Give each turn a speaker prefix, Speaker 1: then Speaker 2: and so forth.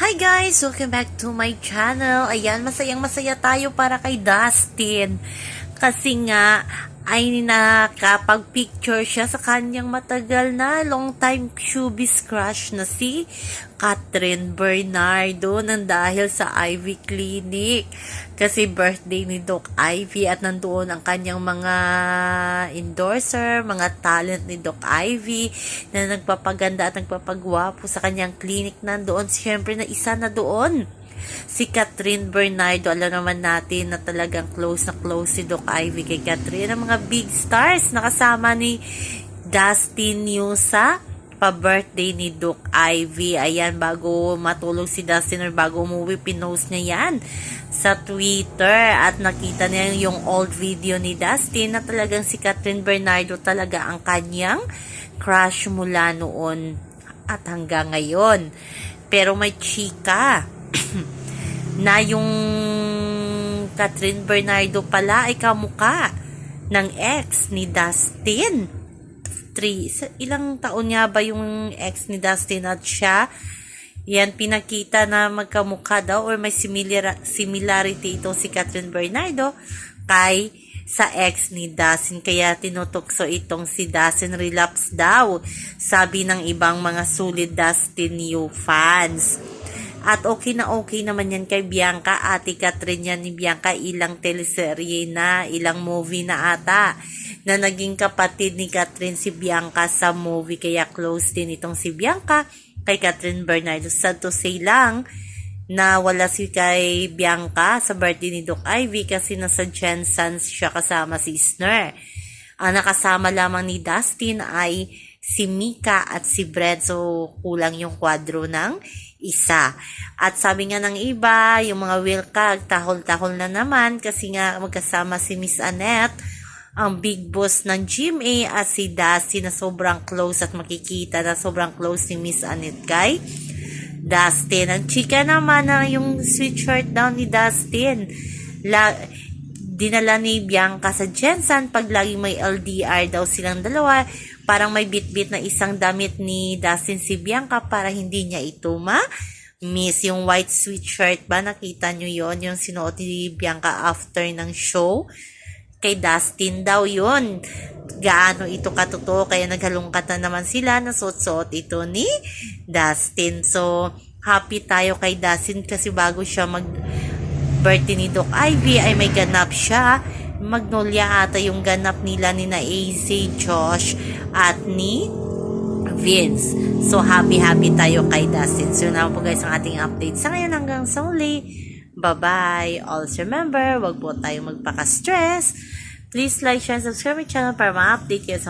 Speaker 1: Hi guys! Welcome back to my channel. Ayan, masayang masaya tayo para kay Dustin. Kasi nga, ay nakapag-picture siya sa kanyang matagal na long time showbiz crush na si Catherine Bernardo nang dahil sa Ivy Clinic. Kasi birthday ni Doc Ivy at nandoon ang kanyang mga endorser, mga talent ni Doc Ivy na nagpapaganda at nagpapagwapo sa kanyang clinic nandoon. Siyempre na isa na doon si Catherine Bernardo. Alam naman natin na talagang close na close si Doc Ivy kay Catherine. Ang mga big stars nakasama ni Dustin Yusa pa-birthday ni Doc Ivy. Ayan, bago matulog si Dustin or bago umuwi, pinost niya yan sa Twitter at nakita niya yung old video ni Dustin na talagang si Catherine Bernardo talaga ang kanyang crush mula noon at hanggang ngayon. Pero may chika na yung Catherine Bernardo pala ay kamuka ng ex ni Dustin. Three, ilang taon nga ba yung ex ni Dustin at siya? Yan, pinakita na magkamukha daw or may similar, similarity ito si Catherine Bernardo kay sa ex ni Dustin. Kaya tinutokso itong si Dustin relapse daw. Sabi ng ibang mga sulit Dustin new fans. At okay na okay naman yan kay Bianca. Ate Catherine yan ni Bianca. Ilang teleserye na, ilang movie na ata. Na naging kapatid ni Catherine si Bianca sa movie. Kaya close din itong si Bianca kay Catherine Bernardo. Sad to say lang na wala si kay Bianca sa birthday ni Doc Ivy kasi nasa Jensen's siya kasama si Snur. Ang nakasama lamang ni Dustin ay si Mika at si Brad. So, kulang yung kwadro ng isa. At sabi nga ng iba, yung mga Wilkag, tahol-tahol na naman kasi nga magkasama si Miss Annette, ang big boss ng GMA at si Dustin na sobrang close at makikita na sobrang close ni Miss Annette kay Dustin. Ang chika naman na yung sweet shirt daw ni Dustin. La, dinala ni Bianca sa Jensen pag lagi may LDR daw silang dalawa. Parang may bit-bit na isang damit ni Dustin si Bianca para hindi niya ito ma miss yung white sweet shirt ba nakita nyo yon yung sinuot ni Bianca after ng show kay Dustin daw yun. Gaano ito katotoo, kaya naghalungkat na naman sila na suot-suot ito ni Dustin. So, happy tayo kay Dustin kasi bago siya mag birthday ni Doc Ivy ay may ganap siya. Magnolia ata yung ganap nila ni na AZ, Josh at ni Vince. So, happy-happy tayo kay Dustin. So, yun naman po guys ang ating update. Sa ngayon hanggang sa uli. Bye-bye. Also remember, wag po tayong magpaka-stress. Please like, share, and subscribe my channel para ma-update kayo sa